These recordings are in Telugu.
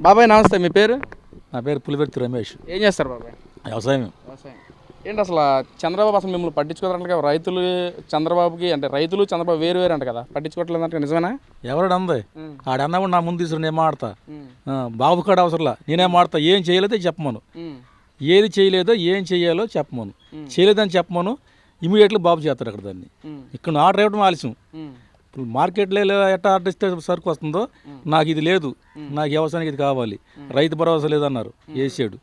బాబాయ్ నమస్తే మీ పేరు? నా పేరు పులివర్తి రమేష్. ఏం చేస్తారు బాబాయ్? వ్యవసాయం వ్యవసాయం. ఏంటి అసలు చంద్రబాబు అసలు మిమ్మల్ని పట్టించుకోవాలంటే కదా? రైతులు చంద్రబాబుకి అంటే రైతులు చంద్రబాబు వేరు వేరు అంట కదా? పట్టించుకోవట్లేదు అంటే నిజమేనా? ఎవరు అంది. ఆడన్నా కూడా నా ముందు తీసుకుని నేను మాడతా. బాబు కాడ అవసరంలా. నేనే మాడతా? ఏం చేయలేదో చెప్పమను. ఏది చేయలేదో ఏం చేయాలో చెప్పమను. చేయలేదని చెప్పమను. ఇమీడియట్లీ బాబు చేస్తాడు అక్కడ దాన్ని. ఇక్కడ ఆర్డర్ ఇవ్వడం ఆలస్యం. ఇప్పుడు మార్కెట్లో ఎట్లా ఆర్డర్ ఇస్తే సరుకు వస్తుందో నాకు ఇది లేదు. నాకు వ్యవసాయానికి ఇది కావాలి. రైతు భరోసా లేదన్నారు. వేసాడు.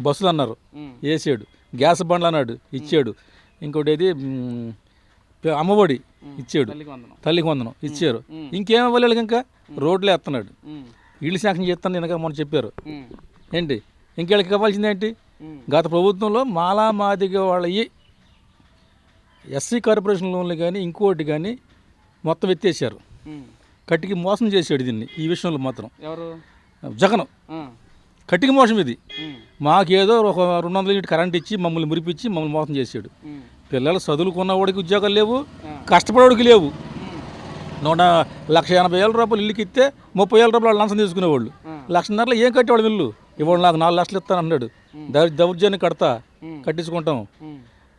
బస్సులు అన్నారు. వేసాడు. గ్యాస్ బండ్లు అన్నాడు. ఇచ్చాడు. ఇంకోటి పే- అమ్మఒడి ఇచ్చాడు. తల్లికి వందనం. ఇచ్చారు. ఇంకేం ఇవ్వలేదు ఇంకా? రోడ్లు ఎత్తన్నాడు. ఇల్లు శాంక్షన్ చేస్తాను వెనక మొన్న చెప్పారు. ఏంటి? ఇంకేళ్ళకి ఉమ్. గత ప్రభుత్వంలో మాలా మాదిగ వాళ్ళవి ఎస్సీ కార్పొరేషన్ లోన్లు కానీ ఇంకోటి కానీ మొత్తం ఎత్తేసారు. కట్టికి మోసం చేసాడు దీన్ని ఈ విషయంలో మాత్రం. ఎవరు? జగన్. కట్టికి మోసం ఇది. మాకేదో ఒక రెండు వందల యూనిట్ కరెంట్ ఇచ్చి మమ్మల్ని మురిపించి మమ్మల్ని మోసం చేసాడు ఉమ్. పిల్లలు చదువుకున్న వాడికి ఉద్యోగాలు లేవు కష్టపడేవాడికి లేవు. నూట లక్ష ఎనభై వేల రూపాయలు ఇల్లుకి ఇస్తే ముప్పై వేల రూపాయలు లంచం తీసుకునేవాళ్ళు. లక్షన్నరలో ఏం కట్టేవాడు ఇల్లు ఇవాళ నాకు నాలుగు లక్షలు ఇస్తాను అన్నాడు. దౌర్జన్యం కడతా. కట్టించుకుంటాం.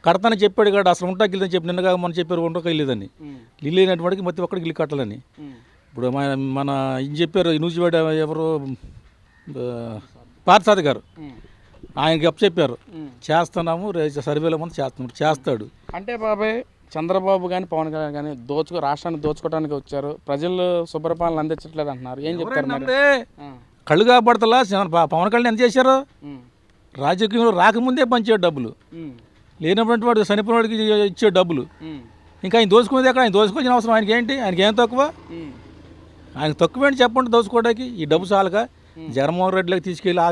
కడతానని చెప్పాడు కాదు అసలు ఉంటాకి వెళ్ళదని చెప్పి నిన్నగా మనం చెప్పారు ఉంటాకి వెళ్ళేదని. ఇల్లు అయినటువంటి ప్రతి ఒక్కడికి ఇల్లు కట్టాలని. ఇప్పుడు మన మన ఇది చెప్పారు నూజివాడ ఎవరు ఆ, పార్థసాది గారు ఉమ్. ఆయనకి అప్పు చెప్పారు. చేస్తున్నాము సర్వేలో ముందు చేస్తున్నాడు చేస్తాడు అంటే బాబాయ్ చంద్రబాబు కానీ పవన్ కళ్యాణ్ కానీ దోచుకో రాష్ట్రాన్ని దోచుకోవడానికి వచ్చారు ప్రజలు శుభ్రపాలన అందించట్లేదు అంటున్నారు ఏం చెప్తారు. కళ్ళు కాబడతలా పవన్ కళ్యాణ్ ఎంత చేశారు. రాజకీయంలో రాకముందే పంచాడు డబ్బులు. లేనటువంటి వాడు చనిపోయిన వాడికి ఇచ్చే డబ్బులు. ఇంకా ఆయన దోచుకునేది ఎక్కడ? ఆయన దోచుకోవాల్సిన అవసరం. ఆయనకి ఏంటి? ఆయనకి ఏం తక్కువ. ఆయన తక్కువ ఏంటి చెప్పండి దోచుకోవడానికి? ఈ డబ్బు చాలుగా జగన్మోహన్ రెడ్డిలోకి తీసుకెళ్ళి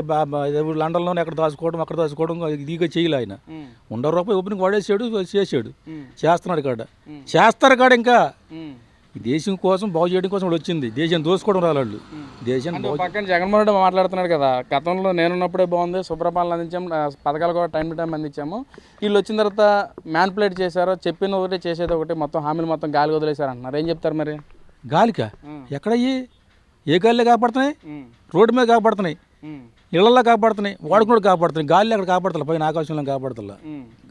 లండన్లోనే ఎక్కడ దాచుకోవడం అక్కడ దాచుకోవడం ఇదిగా చేయలే ఆయన. వంద రూపాయలు ఓపెనింగ్ వాడేసాడు చేసాడు. చేస్తున్నాడు కాడ. చేస్తారు కాడ ఇంకా. దేశం కోసం బాగు చేయడం కోసం వాడు వచ్చింది. దేశం దోచుకోవడం రాళ్ళు ఒక పక్కన జగన్మోహన్ రెడ్డి మాట్లాడుతున్నాడు కదా గతంలో నేనున్నప్పుడే బాగుంది శుభ్రపాలన అందించాం ఆ, పథకాలు కూడా టైం టు టైం అందించాము. వీళ్ళు వచ్చిన తర్వాత మ్యాన్పులేట్ చేశారు చెప్పిన ఒకటి చేసేది ఒకటి మొత్తం హామీలు మొత్తం గాలి వదిలేశారు అంటున్నారు. ఏం చెప్తారు మరి? గాలికా? ఎక్కడయ్యి ఏ గాలిలో కాపాడుతున్నాయి. రోడ్డు మీద కాపాడుతున్నాయి. ఇళ్ళలో కాపాడుతున్నాయి. వాడుకున్నాడు కాపాడుతున్నాయి. గాలిలో అక్కడ కాపాడతలే? పైన ఆకాశంలో కాపాడతలా.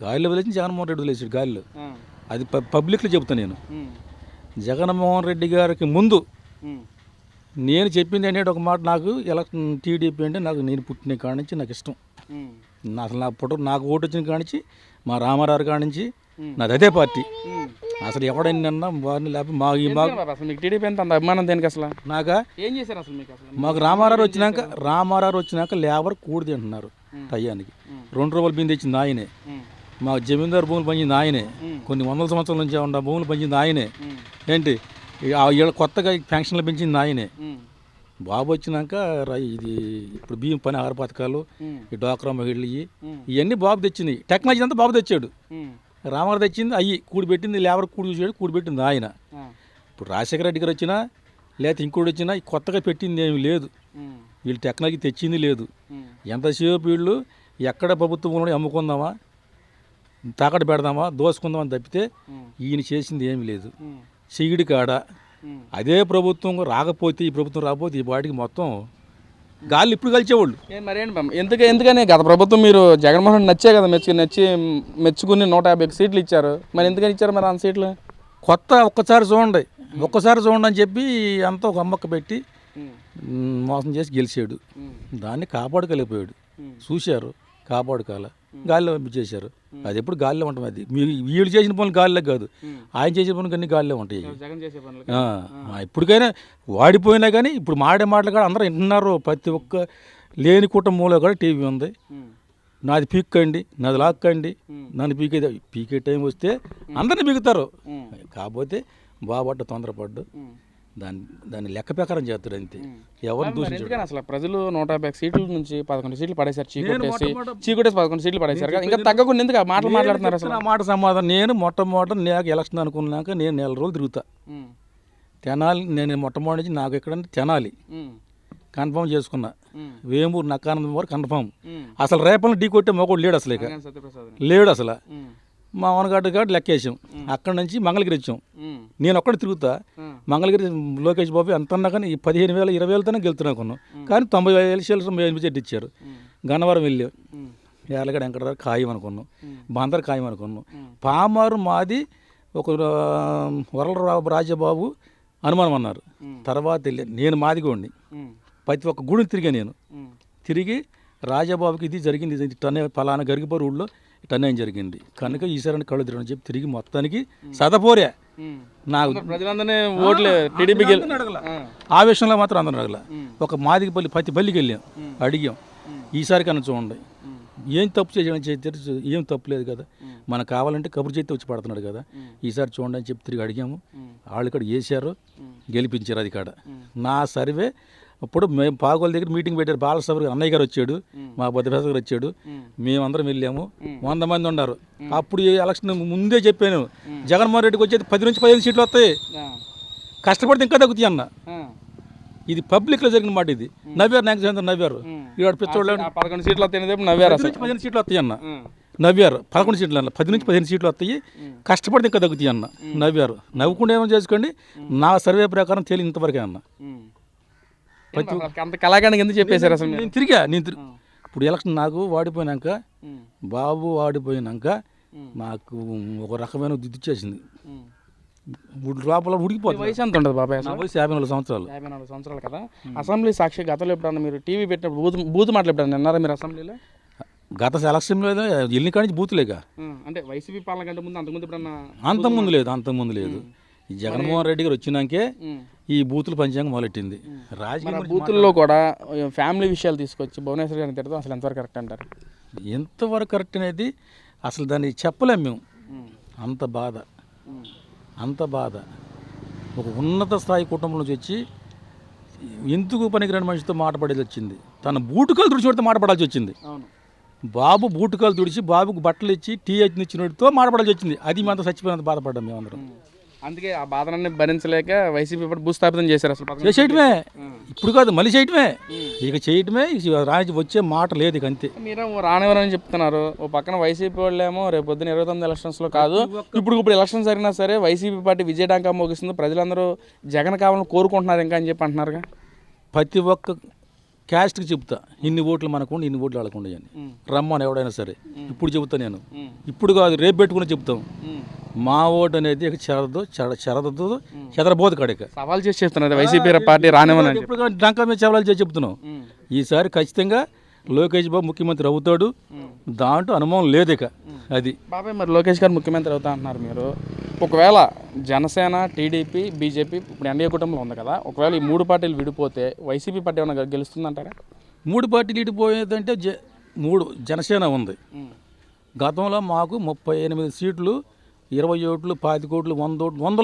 గాలిలో వదిలేసి జగన్మోహన్ రెడ్డి వదిలేసాడు గాలిలో. అది పబ్లిక్లో చెబుతాను నేను. జగన్మోహన్ రెడ్డి గారికి ముందు. నేను చెప్పింది ఏంటంటే ఒక మాట నాకు ఎలక్షన్ టీడీపీ అంటే నాకు నేను పుట్టిన కాడ నుంచి నాకు ఇష్టం. అసలు నా పుట్ట నాకు ఓటు వచ్చిన కాడ నుంచి మా రామారావు కాడ నుంచి నాది అదే పార్టీ. అసలు ఎవడైనా వారిని లేకపోతే మా ఈ అసలు మీకు టీడీపీ ఎంత అంత అభిమానం దేనికి అసలు? నాకా? ఏం చేశారు అసలు మీకు అసలు? మాకు రామారావు వచ్చినాక రామారావు వచ్చినాక లేబర్ కూడి తింటున్నారు టయానికి రెండు రూపాయలు బింది తెచ్చింది ఆయనే. ఉమ్. మా జమీందారు భూములు పంచింది ఆయనే. కొన్ని వందల సంవత్సరాల నుంచి ఉన్న భూములు పంచింది ఆయనే. ఏంటి వీళ్ళ కొత్తగా పెన్షన్లు పెంచింది ఆయనే. బాబు వచ్చినాక ఇది ఇప్పుడు బియ్యం పని ఆహార పథకాలు. ఈ డ్వాక్రా మహిళలు. ఇవన్నీ బాబు తెచ్చినాయి టెక్నాలజీ అంతా బాబు తెచ్చాడు. రామారావు తెచ్చింది అయ్యి కూడిపెట్టింది లేబర్ కూడి చూసాడు కూడిపెట్టింది ఆయన. ఇప్పుడు రాజశేఖర రెడ్డి గారు వచ్చినా లేకపోతే ఇంకోటి వచ్చినా కొత్తగా పెట్టింది ఏమి లేదు. వీళ్ళు టెక్నాలజీ తెచ్చింది లేదు. ఎంతసేపు వీళ్ళు ఎక్కడ ప్రభుత్వం ఉన్నది అమ్ముకుందామా తాకట్టు పెడదామా దోసుకుందామా అని తప్పితే. ఈయన చేసింది ఏమి లేదు చెయ్యిడి కాడ. అదే ప్రభుత్వం రాకపోతే ఈ ప్రభుత్వం రాకపోతే ఈ వాటికి మొత్తం గాలి ఇప్పుడు మరేంటి బామ్మ? ఎందుకు ఎందుకని? గత ప్రభుత్వం మీరు జగన్మోహన్ నచ్చే కదా మెచ్చి నచ్చి మెచ్చుకుని నూట యాభై సీట్లు ఇచ్చారు. మరి ఎందుకని ఇచ్చారు మరి అంత సీట్లు? కొత్త ఒక్కసారి చూడండి. ఒక్కసారి చూడండి అని చెప్పి అంతా ఒక అమ్మక్క పెట్టి మోసం చేసి గెలిచాడు. దాన్ని కాపాడుకోలేకపోయాడు. చూశారు కాపాడుకోవాల గాలిలో చేశారు అది ఎప్పుడు గాలిలో ఉంటుంది అది వీళ్ళు చేసిన పనులు గాలిలో కాదు. ఆయన చేసిన పనులు అన్ని గాలిలో ఉంటాయి. ఇప్పటికైనా వాడిపోయినా కానీ ఇప్పుడు మాడే మాటలు కూడా అందరూ వింటున్నారు ప్రతి ఒక్క లేని కుటుంబంలో కూడా టీవీ ఉంది. నాది పీక్కండి నాది లాక్కండి. నన్ను పీకే పీకే టైం వస్తే అందరిని పీకుతారు. కాకపోతే బాబట్ట తొందరపడ్డు. ఉమ్. దాన్ని దాన్ని లెక్క ప్రకారం చేస్తాడు అంతే ఎవరు ఎందుకని అసలు ప్రజలు నూట యాభై సీట్ల నుంచి పదకొండు సీట్లు పడేశారు చీకొట్టేసి చీకొట్టేసి పదకొండు సీట్లు పడేశారు ఇంకా తగ్గకుండా ఎందుకు ఆ మాటలు మాట్లాడుతున్నారు అసలు నా మాట సమాధానం నేను మొట్టమొదట నాకు ఎలక్షన్ అనుకున్నాక నేను నెల రోజులు తిరుగుతా. తెనాలి నేను మొట్టమొదటి నుంచి నాకు ఎక్కడంటే తెనాలి. కన్ఫర్మ్ చేసుకున్నా. వేమూరు నక్కానందం వరకు కన్ఫర్మ్. అసలు రేపల్ని ఢీ కొట్టే మొగోడు లేడు అసలు ఇక లేడు అసలు. మా ఓనగాడు కాదు లెక్కేసాం అక్కడ నుంచి మంగళగిరి వచ్చాం. నేను ఒక్కడ తిరుగుతా. మంగళగిరి లోకేష్ బాబు ఎంత అన్నా కానీ ఈ పదిహేను వేల ఇరవై వేలతోనే గెలుతున్నా కొన్నాం. కానీ తొంభై వేల షేర్లు మెజార్టీ ఇచ్చారు? గన్నవరం వెళ్ళాం. ఏళ్ళగడ వెంకటరావు ఖాయం అనుకున్నాం. బందర్ ఖాయం అనుకున్నాం. పామారు మాది ఒక వరలరావు రాజబాబు అనుమానం అన్నారు. తర్వాత వెళ్ళి. నేను మాదిగోండి. ప్రతి ఒక్క గుడిని తిరిగా నేను. తిరిగి రాజాబాబుకి ఇది జరిగింది. ఇది టన్నే ఫలానా గరిగిపోరు ఊళ్ళో. టన్నేం జరిగింది కనుక ఈసారి కళ్ళు తిరగని చెప్పి తిరిగి మొత్తానికి సదపోరే. నాకు ప్రజలందరినీ ఓట్లు టీడీపీ గెలి ఆ. ఆ విషయంలో మాత్రం అందరం అడగల. ఒక మాదిగపల్లి ప్రతి పల్లికి వెళ్ళాం. అడిగాం. ఈసారి కన్నా చూడండి. ఏం తప్పు చేయడం చేస్తే ఏం తప్పు లేదు కదా మనకు కావాలంటే కబురు చేస్తే వచ్చి పడుతున్నాడు కదా ఈసారి చూడండి అని చెప్పి తిరిగి అడిగాము. వాళ్ళు ఇక్కడ వేసారు. గెలిపించారు అది కాడ. నా సర్వే అప్పుడు మేము పాగోల దగ్గర మీటింగ్ పెట్టారు. బాలసభ అన్నయ్య గారు వచ్చాడు. మా భద్రప్రసాద్ గారు వచ్చాడు. మేమందరం వెళ్ళాము. వంద మంది ఉన్నారు. అప్పుడు ఈ ఎలక్షన్ ముందే చెప్పాను. జగన్మోహన్ రెడ్డికి వచ్చేది పది నుంచి పదిహేను సీట్లు వస్తాయి. కష్టపడితే ఇంకా తగ్గుతాయి అన్న. ఇది పబ్లిక్లో జరిగిన మాట ఇది. నవ్వారు నాకు చంద్ర నవ్వారు. ఇక్కడ పిచ్చోళ్ళు పదకొండు సీట్లు వస్తాయని చెప్పి నవ్వారు పదిహేను సీట్లు వస్తాయి అన్న. నవ్వారు పదకొండు సీట్లు అన్న. పది నుంచి పదిహేను సీట్లు వస్తాయి. కష్టపడితే ఇంకా తగ్గుతాయి అన్న. నవ్వారు. నవ్వుకుండా ఏమో చేసుకోండి. నా సర్వే ప్రకారం తేలి ఇంతవరకే అన్న. అంత కళాకాండకి ఎందుకు చెప్పేశారు అసలు నేను తిరిగా నేను తిరిగి. ఇప్పుడు ఎలక్షన్ నాకు వాడిపోయినాక. బాబు వాడిపోయినాక ఉమ్. నాకు ఒక రకమైన ఉమ్. ఇప్పుడు లోపల ఉడికిపోతుంది. వయసు ఎంత ఉంటుంది బాబాయ్ వయసు యాభై నాలుగు సంవత్సరాలు. యాభై నాలుగు సంవత్సరాలు కదా? అసెంబ్లీ సాక్షి గతంలో ఎప్పుడన్నా మీరు టీవీ పెట్టినప్పుడు బూత్ బూత్ మాటలు ఎప్పుడన్నా విన్నారా మీరు అసెంబ్లీలో? గత ఎలక్షన్లో ఏదో ఎన్ని కాడి నుంచి బూతులేక. అంటే వైసీపీ పాలన కంటే ముందు అంతకుముందు ఎప్పుడన్నా అంతకుముందు లేదు అంతకుముందు లేదు. జగన్మోహన్ రెడ్డి గారు వచ్చినాకే. ఈ బూతుల పంచాంగం మొదలెట్టింది. రాజకీయం బూతుల్లో కూడా ఫ్యామిలీ విషయాలు తీసుకొచ్చి భువనేశ్వర్ గారిని తిడతాం అసలు ఎంతవరకు కరెక్ట్ అంటారు? ఎంతవరకు కరెక్ట్ అనేది అసలు దాన్ని చెప్పలేం మేము. అంత బాధ. అంత బాధ. ఒక ఉన్నత స్థాయి కుటుంబం నుంచి వచ్చి ఎందుకు పనికిరాని మనిషితో మాటపడేది వచ్చింది? తన బూటుకాలు తుడిచిపెడితే మాటపడాల్సి వచ్చింది. బాబు బూటుకాలు తుడిచి బాబుకు బట్టలు ఇచ్చి టీ ఇచ్చినతో మాటపడాల్సి వచ్చింది. అది మేమంతా చచ్చిపోయినంత బాధపడ్డాం మేమందరం. అందుకే ఆ బాధనన్నీ భరించలేక వైసీపీ ఇప్పుడు భూస్థాపితం చేశారు అసలు ఉమ్. ఇప్పుడు కాదు మళ్ళీ చేయటమే. ఇక చేయటమే రాజు వచ్చే మాట లేదు ఇక అంతే. మీరు రానివ్వరని చెప్తున్నారు. ఓ పక్కన వైసీపీ వాళ్ళేమో రేపు పొద్దున ఇరవై తొమ్మిది ఎలక్షన్స్లో కాదు. ఇప్పుడు ఇప్పుడు ఎలక్షన్ జరిగినా సరే వైసీపీ పార్టీ విజయడాంకా మోగిస్తుంది. ప్రజలందరూ జగన్ కావాలని కోరుకుంటున్నారు ఇంకా అని చెప్పి అంటున్నారుగా. ప్రతి ఒక్క క్యాస్ట్కి చెప్తా ఇన్ని ఓట్లు మనకు ఇన్ని ఓట్లు వాళ్ళకు ఉండవు అని. రమ్మని ఎవడైనా సరే. ఇప్పుడు చెబుతా నేను. ఇప్పుడు కాదు రేపు పెట్టుకుని చెప్తాం. మా ఓటు అనేది ఇక చెరదు చెర చెరదదు చెదరబోదు కడిక సవాల్ చేసి చెప్తున్నారు. వైసీపీ పార్టీ రానివ్వని కానీ డంకా మీద చెవలాలు చేసి చెప్తున్నాం. ఈసారి ఖచ్చితంగా లోకేష్ బాబు ముఖ్యమంత్రి అవుతాడు. దాంట్లో అనుమానం లేదు ఇక. అది. బాబాయ్ మరి లోకేష్ గారు ముఖ్యమంత్రి అవుతా అంటున్నారు మీరు. ఒకవేళ జనసేన టీడీపీ బీజేపీ ఇప్పుడు ఎన్డీఏ కుటుంబంలో ఉంది కదా ఒకవేళ ఈ మూడు పార్టీలు విడిపోతే వైసీపీ పార్టీ ఏమైనా గెలుస్తుందంటారా మూడు పార్టీలు ఇటుపోయేదంటే జ మూడు జనసేన ఉంది. గతంలో మాకు ముప్పై ఎనిమిది సీట్లు ఇరవై ఓట్లు పాతి కోట్లు వంద ఓట్లు వందల